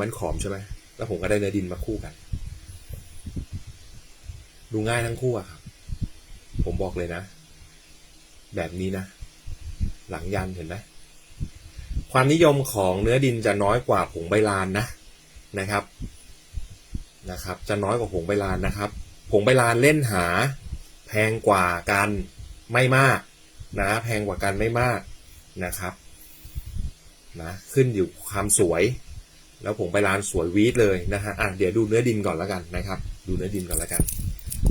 บ้านขอมใช่ไหมแล้วผมก็ได้เนื้อดินมาคู่กัน ดูง่ายทั้งคู่อะครับ ผมบอกเลยนะ แบบนี้นะ หลังยันเห็นไหมความนิยมของเนื้อดินจะน้อยกว่าผงใบลานนะนะครับนะครับ จะน้อยกว่าผงใบลานนะครับผงใบลานเล่นหา แพงกว่ากันไม่มากนะแพงกว่ากันไม่มากนะครับนะขึ้นอยู่ความสวย แล้วผงใบลานสวยวีดเลยนะฮะอะเดี๋ยวดูเนื้อดินก่อนแล้วกันนะครับ ดูเนื้อดินก่อนแล้วกัน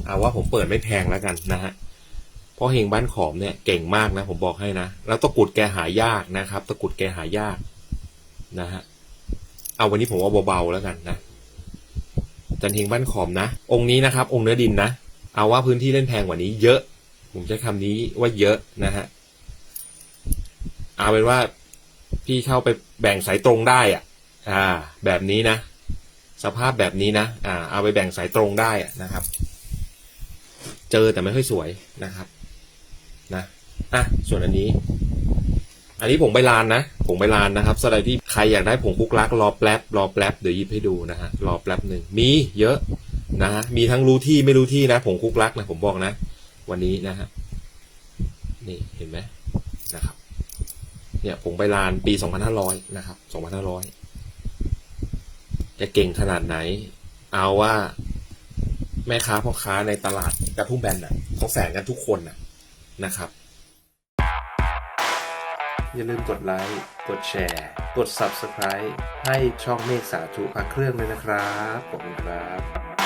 เอาว่าผมเปิดไม่แพงแล้วกันนะฮะเพราะเฮงบ้านขอมเนี่ยเก่งมากนะ ผมบอกให้นะ แล้วตะกรุดแกหายากนะครับ ตะกรุดแกหายากนะฮะเอาวันนี้ผมเอาเบาๆแล้วกันนะจันเฮงบ้านขอมนะ องค์นี้นะครับ องค์เนื้อดินนะเอาว่าพื้นที่เล่นแพงกว่านี้เยอะ ผมใช้คำนี้ว่าเยอะนะฮะเอาเป็นว่าพี่เข้าไปแบ่งสายตรงได้อะ อ่าแบบนี้นะ สภาพแบบนี้นะอ่าเอาไปแบ่งสายตรงได้นะครับ เจอแต่ไม่ค่อยสวยนะครับนะอะส่วนอันนี้ อันนี้ผงใบลานนะผงใบลานนะครับสำหรับที่ใครอยากได้ผงคุกลักรอแป๊บรอแป๊บเดี๋ยวยิบให้ดูนะฮะรอแป๊บหนึ่งมีเยอะนะฮะมีทั้งรู้ที่ไม่รู้ที่นะผงคุกลักนะผมบอกนะ วันนี้นะฮะนี่เห็นไหมนะครับเนี่ยผงใบลานปี 2500 นะครับ 2500 จะเก่งขนาดไหน เอาว่าแม่ค้าพ่อค้าในตลาดกระทุ่มแบนน่ะเขาแฝงกันทุกคนน่ะนะครับ อย่าลืมกดไลค์ กดแชร์ กด Subscribe ให้ช่องเมฆสาธุพักเครื่องเลยนะครับ ขอบคุณครับ